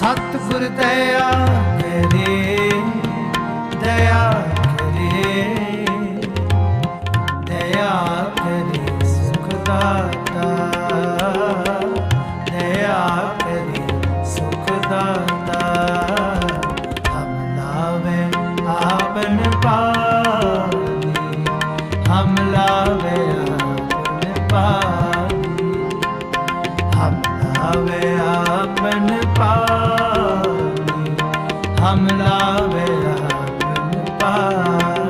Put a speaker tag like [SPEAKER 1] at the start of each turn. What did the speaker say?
[SPEAKER 1] ਸਤਿਗੁਰ ਦਇਆ ਕਰੇ ਦਇਆ ਕਰੇ। ਦਇਆ ਕਰੇ ਸੁਖ ਦਾਤਾ, ਦਇਆ ਕਰੇ ਸੁਖ ਦਾਤਾ। ਹਮ ਲਾਵੇ, ਆਪਨ ਪਾਣੀ। ਹਮ ਲਾਵੇ, ਆਪਨ ਪਾਣੀ। ਹਮ ਲਾਵੇ ਹਮ ਲਾਵੇ ਆਪਨ ਪਾਣੀ।